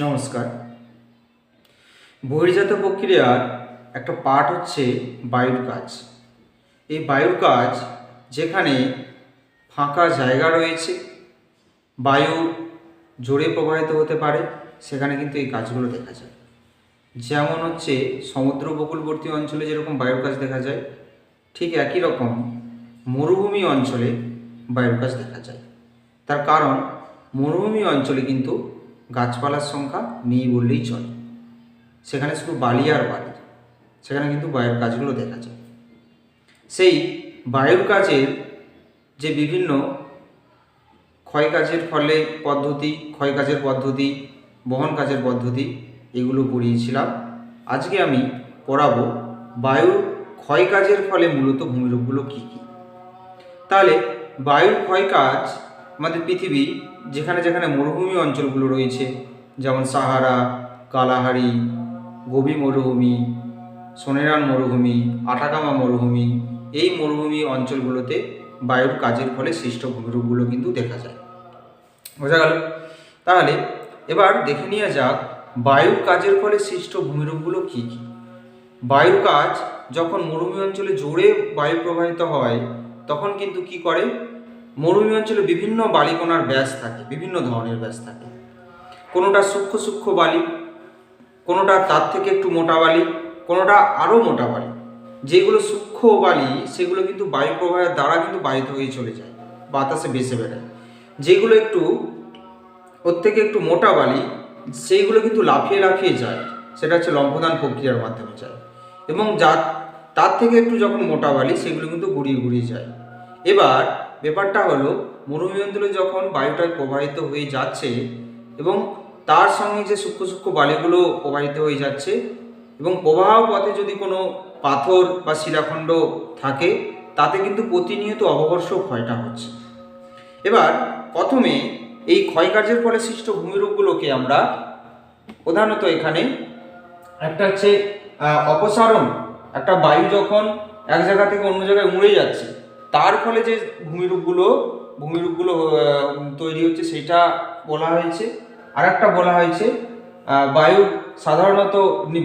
নমস্কার। বহির্জাত প্রক্রিয়ার একটা পার্ট হচ্ছে বায়ুর কাজ। এই বায়ুর কাজ যেখানে ফাঁকা জায়গা রয়েছে, বায়ু জোরে প্রবাহিত হতে পারে, সেখানে কিন্তু এই কাজগুলো দেখা যায়। যেমন হচ্ছে সমুদ্র উপকূলবর্তী অঞ্চলে যেরকম বায়ুর কাজ দেখা যায়, ঠিক একই রকম মরুভূমি অঞ্চলে বায়ুর কাজ দেখা যায়। তার কারণ, মরুভূমি অঞ্চলে কিন্তু গাছপালার সংখ্যা নেই বললেই চলে। সেখানে শুধু বালি আর বালি, সেখানে কিন্তু বায়ুর কাজগুলো দেখা যায়। সেই বায়ুর কাজের যে বিভিন্ন ক্ষয় কাজের ফলে পদ্ধতি ক্ষয় কাজের পদ্ধতি, বহন কাজের পদ্ধতি, এগুলো পড়িয়েছিলাম আজকে আমি পড়াবো বায়ুর ক্ষয় কাজের ফলে মূলত ভূমিরূপগুলো কী কী? তাহলে বায়ুর ক্ষয় কাজ আমাদের পৃথিবী যেখানে যেখানে মরুভূমি অঞ্চলগুলো রয়েছে, যেমন সাহারা, কালাহারি, গোবি মরুভূমি, সোনেরান মরুভূমি, আটাকামা মরুভূমি, এই মরুভূমি অঞ্চলগুলোতে বায়ুর কাজের ফলে সৃষ্ট ভূমিরূপগুলো কিন্তু দেখা যায়। বোঝা গেল? তাহলে এবার দেখে নেওয়া যাক বায়ুর কাজের ফলে সৃষ্ট ভূমিরূপগুলো কী কী। বায়ুর কাজ যখন মরুভূমি অঞ্চলে জোরে বায়ু প্রবাহিত হয়, তখন কিন্তু কি করে? মরুভূমি অঞ্চলে বিভিন্ন বালিকণার ব্যাস থাকে, বিভিন্ন ধরনের ব্যাস থাকে। কোনোটা সূক্ষ্ম সূক্ষ্ম বালি, কোনোটা তার থেকে একটু মোটা বালি, কোনোটা আরও মোটা বালি। যেগুলো সূক্ষ্ম বালি, সেগুলো কিন্তু বায়ু প্রবাহের দ্বারা কিন্তু বায়ুতে হয়ে চলে যায়, বাতাসে ভেসে বেড়ায়। যেগুলো একটু, ওর থেকে একটু মোটা বালি, সেইগুলো কিন্তু লাফিয়ে লাফিয়ে যায়। সেটা হচ্ছে লম্ফদান প্রক্রিয়ার মাধ্যমে যায়। এবং যা, তার থেকে একটু যখন মোটা বালি, সেগুলো কিন্তু গুড়িয়ে গুড়িয়ে যায়। এবার ব্যাপারটা হলো মরুভূমি অঞ্চলে যখন বায়ুটা প্রবাহিত হয়ে যাচ্ছে এবং তার সঙ্গে যে সূক্ষ্ম সূক্ষ্ম বালিগুলো প্রবাহিত হয়ে যাচ্ছে এবং প্রবাহ পথে যদি কোনো পাথর বা শিলাখণ্ড থাকে, তাতে কিন্তু প্রতিনিয়ত অবকর্ষ ক্ষয়টা হচ্ছে। এবার প্রথমে এই ক্ষয়কার্যের ফলে সৃষ্ট ভূমিরূপগুলোকে আমরা প্রধানত এখানে একটা হচ্ছে অপসারণ, একটা বায়ু যখন এক জায়গা থেকে অন্য জায়গায় উড়ে যাচ্ছে তার ফলে যে ভূমিরূপগুলো ভূমিরূপগুলো তৈরি হচ্ছে সেটা বলা হয়েছে। আর একটা বলা হয়েছে বায়ুর সাধারণত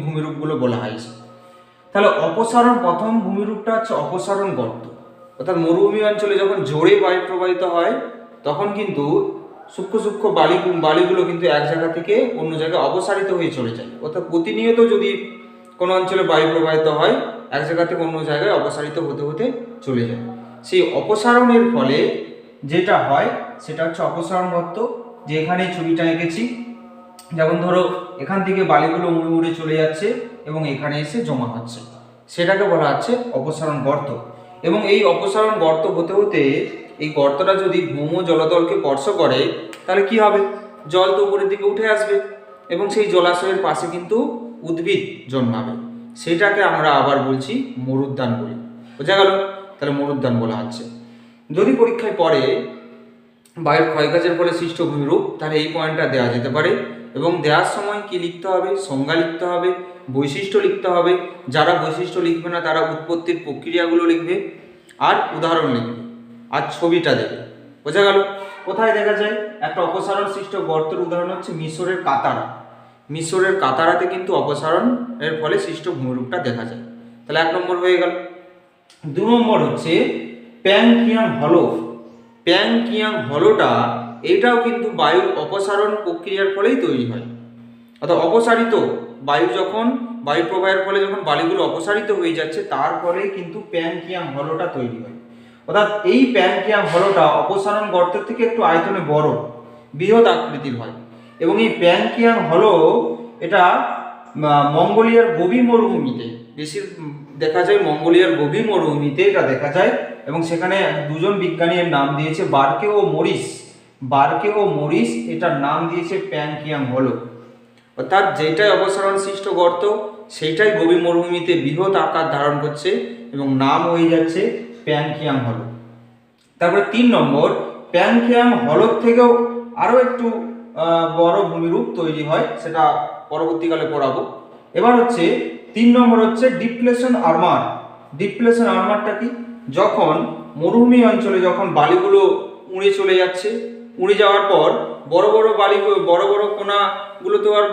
ভূমিরূপগুলো বলা হয়েছে তাহলে অপসারণ প্রথম ভূমিরূপটা হচ্ছে অপসারণ গর্ত। অর্থাৎ মরুভূমি অঞ্চলে যখন জোরে বায়ু প্রবাহিত হয়, তখন কিন্তু সূক্ষ্ম সূক্ষ্ম বালি, বালিগুলো কিন্তু এক জায়গা থেকে অন্য জায়গায় অপসারিত হয়ে চলে যায়। অর্থাৎ প্রতিনিয়ত যদি কোনো অঞ্চলে বায়ু প্রবাহিত হয়, এক জায়গা থেকে অন্য জায়গায় অপসারিত হতে হতে চলে যায়। সেই অপসারণের ফলে যেটা হয়, সেটা হচ্ছে অপসারণ গর্ত যে এখানে ছবিটা এঁকেছি। যেমন ধরো, এখান থেকে বালিগুলো উড়ে উড়ে চলে যাচ্ছে এবং এখানে এসে জমা হচ্ছে। সেটাকে বলা হচ্ছে অপসারণ গর্ত। এবং এই অপসারণ গর্ত হতে হতে এই গর্তটা যদি ভৌম জলতলকে স্পর্শ করে, তাহলে কি হবে? জল তো উপরের দিকে উঠে আসবে এবং সেই জলাশয়ের পাশে কিন্তু উদ্ভিদ জন্মাবে। সেটাকে আমরা আবার বলছি মরুদ্যান বলি। বোঝা গেল? তাহলে মরুদ্যান বলা হচ্ছে। যদি পরীক্ষায় পড়ে, বায়ুর ক্ষয়কাজের ফলে সৃষ্ট ভূমিরূপ তাহলে এই পয়েন্টটা দেওয়া যেতে পারে। এবং দেওয়ার সময় কি লিখতে হবে? সংজ্ঞা লিখতে হবে, বৈশিষ্ট্য লিখতে হবে। যারা বৈশিষ্ট্য লিখবে না, তারা উৎপত্তির প্রক্রিয়াগুলো লিখবে আর উদাহরণ লিখবে, আর ছবিটা দেবে। বোঝা গেল? কোথায় দেখা যায়? একটা অপসারণ সৃষ্ট গর্তের উদাহরণ হচ্ছে মিশরের কাতারা। মিশরের কাতারাতে কিন্তু অপসারণ এর ফলে সৃষ্ট ভূমিরূপটা দেখা যায়। তাহলে এক নম্বর হয়ে গেল। দু নম্বর হচ্ছে প্যাংকিয়াং হলো। প্যাংকিয়াং হলোটা এটাও কিন্তু বায়ুর অপসারণ প্রক্রিয়ার ফলেই তৈরি হয়। অর্থাৎ অপসারিত বায়ু যখন বায়ু প্রবাহের ফলে যখন বালিগুলো অপসারিত হয়ে যাচ্ছে তার ফলেই কিন্তু প্যাংকিয়াং হলোটা তৈরি হয়। অর্থাৎ এই প্যাংকিয়াং হলোটা অপসারণ গর্তের থেকে একটু আয়তনে বড় বৃহৎ আকৃতির হয়। এবং এই প্যাংকিয়াং হলো এটা মঙ্গোলিয়ার গভীর মরুভূমিতে বেশি উম, দেখা যায় মঙ্গোলিয়ার গভীর মরুভূমিতে এটা দেখা যায় এবং সেখানে দুজন বিজ্ঞানী এর নাম দিয়েছে বার্কে ও মরিস। বার্কে ও মরিস এটার নাম দিয়েছে প্যাংকিয়াং হলো অর্থাৎ যেটাই অপসারণ সৃষ্ট গর্ত, সেইটাই গভীর মরুভূমিতে বৃহৎ আকার ধারণ করছে এবং নাম হয়ে যাচ্ছে প্যাংকিয়াং হলো তারপরে তিন নম্বর, প্যাংকিয়াং হলর থেকেও আরও একটু বড় ভূমিরূপ তৈরি হয়, সেটা পরবর্তীকালে পড়াবো। এবার হচ্ছে তিন নম্বর হচ্ছে ডিপ্লেশন আর্মার। ডিপ্লেশন আর্মারটা কি? যখন মরুভূমি অঞ্চলে যখন বালিগুলো উড়ে চলে যাচ্ছে, উড়ে যাওয়ার পর বড় বড় বালি বড় বড় কোনাগুলো তো আর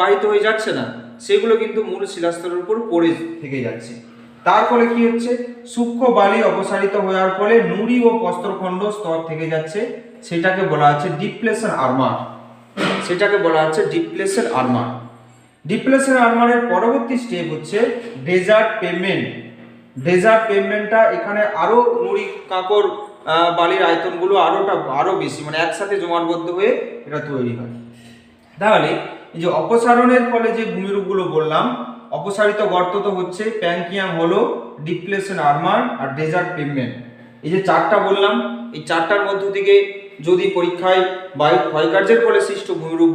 বাহিত হয়ে যাচ্ছে না, সেগুলো কিন্তু মূল শিলাস্তরের উপর পড়ে থেকে যাচ্ছে। তার ফলে কি হচ্ছে? সূক্ষ্ম বালি অপসারিত হওয়ার ফলে নুড়ি ও প্রস্তরখণ্ড স্তর থেকে যাচ্ছে, সেটাকে বলা হচ্ছে ডিপ্লেশন আর্মার। সেটাকে বলা হচ্ছে ডিপ্লেশন আর্মার। ডিপ্লেশন আর্মারের পরবর্তী স্টেপ হচ্ছে ডেজার্ট পেমেন্ট ডেজার্ট পেমেন্টটা এখানে আরও নুড়ি কাঁকর বালির আয়তনগুলো আরোটা আরও বেশি মানে একসাথে জমাটবদ্ধ হয়ে এটা তৈরি হয়। তাহলে এই যে অপসারণের ফলে যে ভূমিরূপগুলো বললাম, অপসারিত গর্ত তো হচ্ছে প্যাঙ্কিয়াম হলো ডিপ্লেশন আর্মার আর ডেজার্ট পেমেন্ট এই যে চারটা বললাম, এই চারটার মধ্য থেকে যদি পরীক্ষায় বায়ু ক্ষয়কার্যের ফলে সৃষ্ট ভূমিরূপ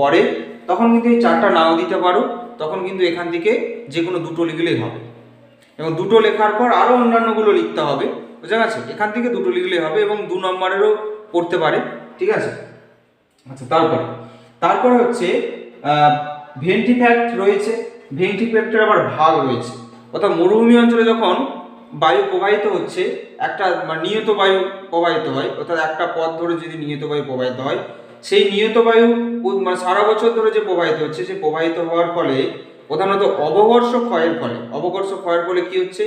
পড়ে তখন কিন্তু এই চারটা নাও দিতে পারো, তখন কিন্তু এখান থেকে যে কোনো দুটো লিখলেই হবে। এবং দুটো লেখার পর আরও অন্যান্যগুলো লিখতে হবে বুঝা গেছে এখান থেকে দুটো লিখলেই হবে এবং দু নম্বরেরও পড়তে পারে, ঠিক আছে? আচ্ছা তারপরে তারপরে হচ্ছে ভেন্টিফ্যাক্ট রয়েছে, ভেন্টিফ্যাক্টের আবার ভাগ রয়েছে। অর্থাৎ মরুভূমি অঞ্চলে যখন বায়ু প্রবাহিত হচ্ছে, একটা নিয়ত বায়ু প্রবাহিত হয়, অর্থাৎ একটা পথ ধরে যদি নিয়ত বায়ু প্রবাহিত হয় সেই নিয়ত বায়ু মানে সারা বছর ধরে যে প্রবাহিত হচ্ছে, সে প্রবাহিত হওয়ার ফলে প্রধানত অবঘর্ষ ক্ষয়ের ফলে, অবঘর্ষ ক্ষয়ের ফলে কি হচ্ছে?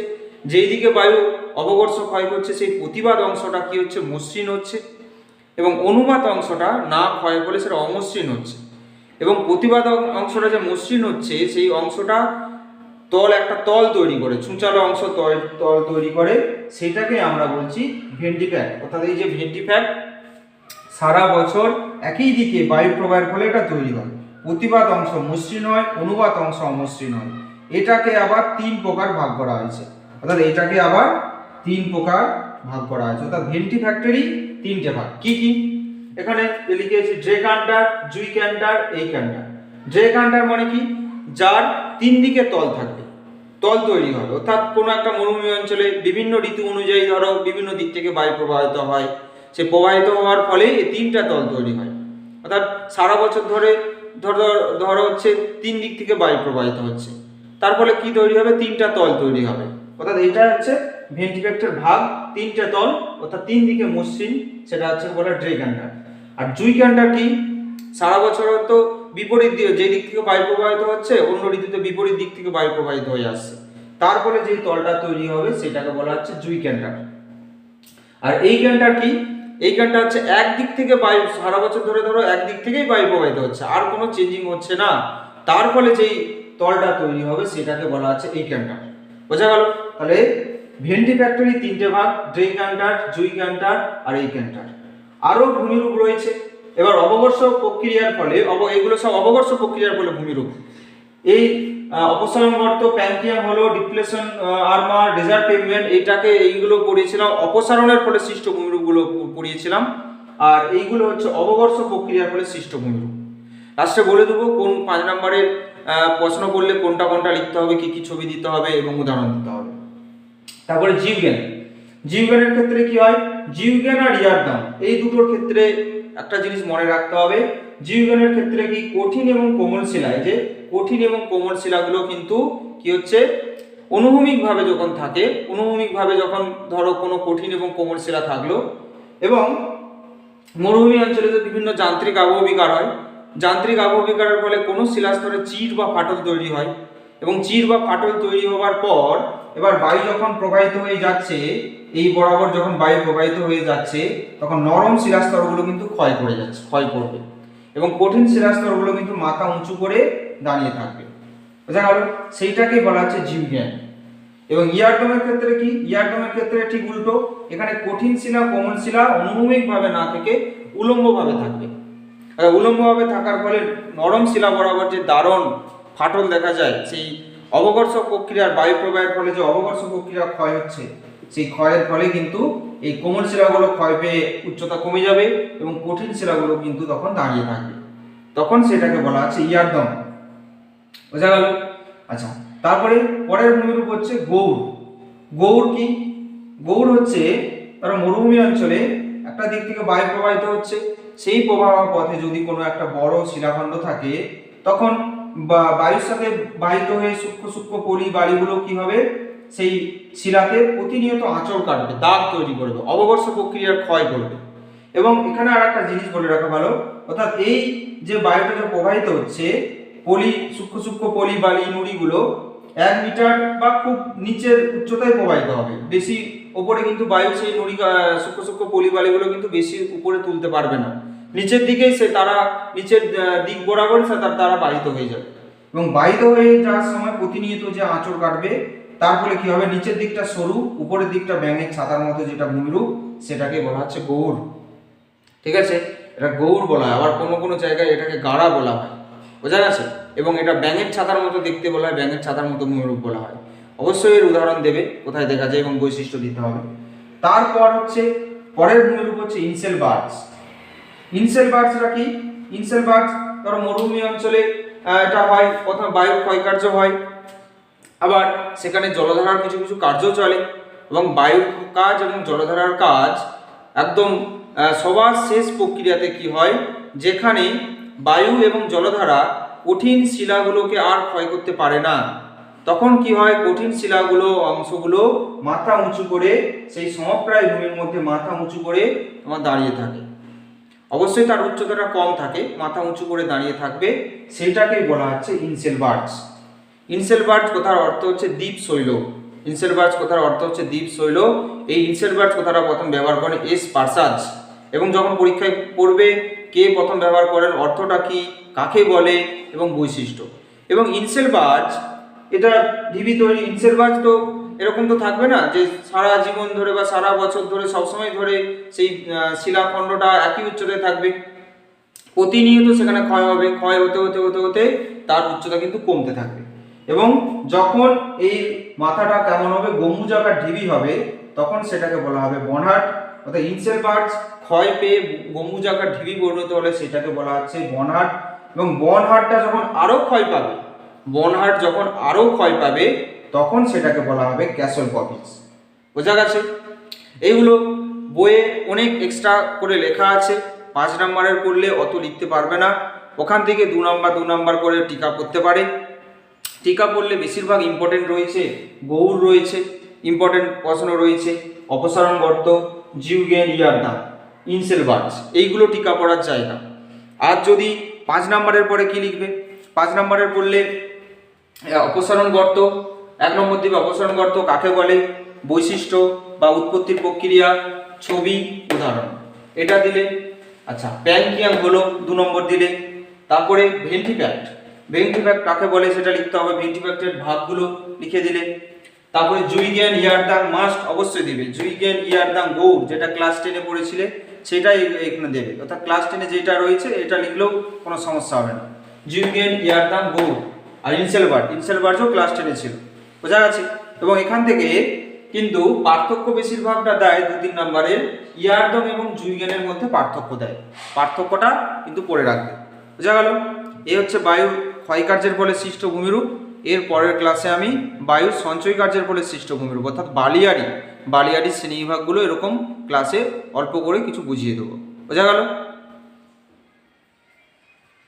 যেই দিকে বায়ু অবঘর্ষ ক্ষয় করছে, সেই প্রতিবাদ অংশটা কি হচ্ছে? মসৃণ হচ্ছে এবং অনুবাদ অংশটা না ক্ষয় ফলে সেটা অমসৃণ হচ্ছে এবং প্রতিবাদ অংশটা যে মসৃণ হচ্ছে, সেই অংশটা তল একটা তল তৈরি করে ছুঁচালো অংশ তল তল তৈরি করে, সেটাকে আমরা বলছি ভেন্টিফ্যাক্ট অর্থাৎ এই যে ভেন্টিফ্যাক্ট সারা বছর একই দিকে বায়ু প্রবাহের ফলে এটা তৈরি হয়। প্রতিবাদ অংশ মসৃণ হয়, অনুবাদ অংশ অমসৃণ হয়। এটাকে আবার তিন প্রকার ভাগ করা হয়েছে। অর্থাৎ এটাকে আবার তিন প্রকার ভাগ করা হয়েছে। অর্থাৎ ভেন্টি ফ্যাক্টরি তিনটে ভাগ। কি কি? এখানে লিখেছি ড্রে ক্যান্টার জুই ক্যান্টার এই ক্যান্টার ড্রে ক্যান্টার মানে কি? যার তিন দিকে তল থাকবে তল তৈরি হবে অর্থাৎ কোনো একটা মরুভূমি অঞ্চলে বিভিন্ন ঋতু অনুযায়ী ধরো, বিভিন্ন দিক থেকে বায়ু প্রবাহিত হয়। সে প্রবাহিত হওয়ার ফলে এই তিনটা তল তৈরি হয়। অর্থাৎ সারা বছর ধরে ধরো ধরো হচ্ছে তিন দিক থেকে বায়ু প্রবাহিত হচ্ছে। তার ফলে কি তৈরি হবে? তিনটা তল তৈরি হবে। অর্থাৎ এটা হচ্ছে ভেন্টিফ্যাক্টর ভাগ তিনটা তল, অর্থাৎ তিন দিকে মসৃণ, সেটা হচ্ছে বলে ড্রে ক্যান্টার আর জুই ক্যান্টার কি? সারা বছর তো বিপরীত দিয়ে যে দিক থেকে বায়ু প্রবাহিত হচ্ছে, অন্য ঋতুতে বিপরীত দিক থেকে বায়ু প্রবাহিত হয়ে আসছে। তারপরে যে তলটা তৈরি হবে, সেটাকে বলা হচ্ছে জুই ক্যান্টার আর এই ক্যানটা কি? এই ক্যানটা হচ্ছে একদিক থেকে বায়ু, সারা বছর ধরে ধরো একদিক থেকেই বায়ু প্রবাহিত হচ্ছে, আর কোনো চেঞ্জিং হচ্ছে না। তার ফলে যেই তলটা তৈরি হবে, সেটাকে বলা হচ্ছে এই ক্যানটা বোঝা গেল? তাহলে ভেন্টি ফ্যাক্টরি তিনটে ভাগ ড্রে ক্যান্টার জুই ক্যান্টার আর এই ক্যান্টার আরও ভূমিরূপ রয়েছে। এবার অববর্ষ প্রক্রিয়ার ফলে, অব এগুলো সব অববর্ষ প্রক্রিয়ার ফলে ভূমিরূপ। এই আহ, অপসারণ গর্ত প্যাঙ্কিয়াম হলো ডিপ্লেশন আর্মার ডেজার্ট পেভমেন্ট এইটাকে এইগুলো পড়িয়েছিলাম অপসারণের ফলে সৃষ্ট ভূমিরূপগুলো পড়িয়েছিলাম আর এইগুলো হচ্ছে অববর্ষ প্রক্রিয়ার ফলে সৃষ্ট ভূমিরূপ লাস্টে বলে দেবো কোন পাঁচ নম্বরের প্রশ্ন করলে কোনটা কোনটা লিখতে হবে কি কি ছবি দিতে হবে এবং উদাহরণ দিতে হবে। তারপরে জীবজ্ঞান জীবজ্ঞানের ক্ষেত্রে কি হয়? জীবজ্ঞান আর ইয়ারদাম এই দুটোর ক্ষেত্রে একটা জিনিস মনে রাখতে হবে। জীবজ্ঞানের ক্ষেত্রে কি কঠিন এবং কোমল শিলা এই যে কঠিন এবং কোমল শিলাগুলো কিন্তু কি হচ্ছে? অনুভূমিকভাবে যখন থাকে, অনুভূমিকভাবে যখন ধরো কোনো কঠিন এবং কোমল শিলা থাকল এবং মরুভূমি অঞ্চলে যে বিভিন্ন যান্ত্রিক আবহবিকার হয়, যান্ত্রিক আবহবিকারের ফলে কোনো শিলাস্তরে চির বা ফাটল তৈরি হয় এবং চির বা ফাটল তৈরি হওয়ার পর এবার বায়ু যখন প্রবাহিত হয়ে যাচ্ছে, এই বরাবর যখন বায়ু প্রবাহিত হয়ে যাচ্ছে, তখন নরম শিলাস্তরগুলো কিন্তু ক্ষয় করে যাচ্ছে, ক্ষয় করবে এবং কঠিন শিলাস্তরগুলো কিন্তু মাথা উঁচু করে দাঁড়িয়ে থাকবে। বোঝা গেল? সেইটাকেই বলা হচ্ছে জীবজ্ঞান এবং ইয়ারডোমের ক্ষেত্রে কি? ইয়ারডোমের ক্ষেত্রে ঠিক উল্টো। এখানে কঠিন শিলা, কোমল শিলা অনুভূমিকভাবে না থেকে উলম্বভাবে থাকবে। উলম্বভাবে থাকার ফলে নরম শিলা বরাবর যে দারুণ ফাটল দেখা যায়, সেই অবকর্ষ প্রক্রিয়ার বায়ু প্রবাহের ফলে যে অবকর্ষ প্রক্রিয়া ক্ষয় হচ্ছে, সেই ক্ষয়ের ফলে কিন্তু এই কোমল শিলাগুলো ক্ষয় পেয়ে উচ্চতা কমে যাবে এবং কঠিন শিলাগুলো কিন্তু তখন দাঁড়িয়ে থাকবে। তখন সেটাকে বলা আছে ইয়ারদম বোঝা গেল? আচ্ছা তারপরে পরের ভূমিরূপ হচ্ছে গৌর গৌর কি? গৌর হচ্ছে তারা মরুভূমি অঞ্চলে একটা দিক থেকে বায়ু প্রবাহিত হচ্ছে। সেই প্রবাহ পথে যদি কোনো একটা বড় শিলাখণ্ড থাকে, তখন বায়ুর সাথে বাহিত হয়ে সূক্ষ্ম সূক্ষ্ম পলি বাড়িগুলো কি হবে? সেই শিলাতে প্রতিনিয়ত আঁচড় কাটবে, দাগ তৈরি করবে, অববর্ষ প্রক্রিয়ার ক্ষয় করবে। এবং এখানে আর একটা জিনিস বলে রাখা ভালো, অর্থাৎ এই যে বায়ুটা যে প্রবাহিত হচ্ছে পলি, সূক্ষ্ম সূক্ষ্ম পলি বালি নুড়িগুলো এক মিটার বা খুব নিচের উচ্চতায় প্রবাহিত হবে। বেশি ওপরে কিন্তু বায়ু সেই নুড়ি সূক্ষ্ম সূক্ষ্ম পলি বালিগুলো কিন্তু বেশি উপরে তুলতে পারবে না। নিচের দিকেই সে তারা, নিচের দিক বরাবর সে তার, তারা বাহিত হয়ে যাবে। এবং বাহিত হয়ে যাওয়ার সময় প্রতিনিয়ত যে আঁচড় কাটবে, তার ফলে কি হবে? নিচের দিকটা সরু, উপরের দিকটা ব্যাঙের ছাতার মতো যেটা ভূমিরূপ সেটাকে বলা হচ্ছে গৌড়। ঠিক আছে? এটা গৌড় বলা হয়। আবার কোনো কোনো জায়গায় এটাকে গাড়া বলা হয়। বোঝা গেছে? এবং এটা ব্যাঙের ছাতার মতো দেখতে বলা হয়, ব্যাঙের ছাতার মতো মূলরূপ বলা হয়। অবশ্যই এর উদাহরণ দেবে, কোথায় দেখা যায় এবং বৈশিষ্ট্য দিতে হবে। তারপর হচ্ছে, পরের মূলরূপ হচ্ছে ইনসেল বার্ডস। ইনসেল বার্ডসরা কি? ইনসেল বার্ডস ধরো মরুভূমি অঞ্চলে এটা হয়, প্রথমে বায়ু ক্ষয়কার্য হয়। আবার সেখানে জলধারার কিছু কিছু কার্য চলে। এবং বায়ুর কাজ এবং জলধারার কাজ একদম সবার শেষ প্রক্রিয়াতে কি হয়? যেখানে বায়ু এবং জলধারা কঠিন শিলাগুলোকে আর ক্ষয় করতে পারে না। তখন কি হয়? কঠিন শিলাগুলো, অংশগুলো মাথা উঁচু করে, সেই সমপ্রায় ভূমির মধ্যে মাথা উঁচু করে তোমার দাঁড়িয়ে থাকে। অবশ্যই তার উচ্চতাটা কম থাকে, মাথা উঁচু করে দাঁড়িয়ে থাকবে। সেইটাকেই বলা হচ্ছে ইনসেল বার্ডস ইনসেল বার্ডস কথার অর্থ হচ্ছে দ্বীপ শৈল। ইনসেল বার্ডস কথার অর্থ হচ্ছে দ্বীপ শৈল। এই ইনসেল বার্ডস কথাটা প্রথম ব্যবহার করেন এস পার্সাজ। এবং যখন পরীক্ষায় পড়বে কে প্রথম ব্যবহার করেন, অর্থটা কি, কাকে বলে, এবং বৈশিষ্ট্য। এবং ইনসেল বার্ডস এটা ঢিবি তৈরি, ইনসেল বার্ডস তো এরকম তো থাকবে না যে সারা জীবন ধরে বা সারা বছর ধরে, সবসময় ধরে সেই শিলাখণ্ডটা একই উচ্চতায় থাকবে। প্রতিনিয়ত সেখানে ক্ষয় হবে, ক্ষয় হতে হতে হতে হতে তার উচ্চতা কিন্তু কমতে থাকবে। এবং যখন এই মাথাটা কেমন হবে গম্বুজাকার ঢিবি হবে, তখন সেটাকে বলা হবে বনহাট অর্থাৎ ইনসেল বার্ডস ক্ষয় পেয়ে গম্বুজাকার ঢিবি পরিণত হলে সেটাকে বলা হচ্ছে বনহাট। এবং বনহাটটা যখন আরও ক্ষয় পাবে, বনহাট যখন আরও ক্ষয় পাবে, তখন সেটাকে বলা হবে ক্যাসল কপিস বোঝা গেছে? এইগুলো বইয়ে অনেক এক্সট্রা করে লেখা আছে। পাঁচ নাম্বারের করলে অত লিখতে পারবে না। ওখান থেকে দু নাম্বার দু নাম্বার করে টিকা করতে পারে। টিকা পড়লে বেশিরভাগ ইম্পর্টেন্ট রয়েছে, গৌর রয়েছে ইম্পর্টেন্ট প্রশ্ন রয়েছে, অপসারণ গর্ত জিউগেন ইয়ারদাম ইনসেল বার্ডস এইগুলো টিকা পড়ার জায়গা। আর যদি পাঁচ নাম্বারের পরে কি লিখবে? পাঁচ নাম্বারের পড়লে অপসারণ গর্ত, এক নম্বর দিকে অপসারণ গর্ত কাকে বলে? বৈশিষ্ট্য বা উৎপত্তির প্রক্রিয়া, ছবি, উদাহরণ। এটা দিলে আচ্ছা প্যাঙ্কিয়াং হলো দু নম্বর দিলে। তারপরে ভেন্টিপ্যাক্ট। ভেন্টিপ্যাক্ট কাকে বলে? সেটা লিখতে হবে। ভেন্টিপ্যাক্টের ভাগগুলো লিখে দিলে। তারপরে জুইগেন ইয়ারদাং মাস্ট অবশ্যই দিবে। জুইগেন ইয়ারদাং গৌর, যেটা ক্লাস টেনে পড়েছিলে, সেটাই এখানে দেবে। অর্থাৎ ক্লাস টেনে যেটা রয়েছে, এটা লিখলেও কোনো সমস্যা হবে না। জুইগেন ইয়ারদাং গৌর। আর ইনসেলবার্ট ইনসেলবার্টও ক্লাস টেনে ছিল। বোঝা গেছে? এবং এখান থেকে কিন্তু পার্থক্য বেশিরভাগটা দেয় দু তিন নম্বরের ইয়ারদম এবং জুই জুইগেনের মধ্যে পার্থক্য দেয়। পার্থক্যটা কিন্তু পড়ে রাখবে। বোঝা গেল? এই হচ্ছে বায়ু ক্ষয়কার্যের ফলে সৃষ্ট ভূমিরূপ। এর পরের ক্লাসে আমি বায়ু সঞ্চয় কার্যের ফলে সৃষ্ট ভূমিরূপ অর্থাৎ বালিয়ারি বালিয়ারি শ্রেণীবিভাগগুলো এরকম ক্লাসে অল্প করে কিছু বুঝিয়ে দেবো। বোঝা গেল?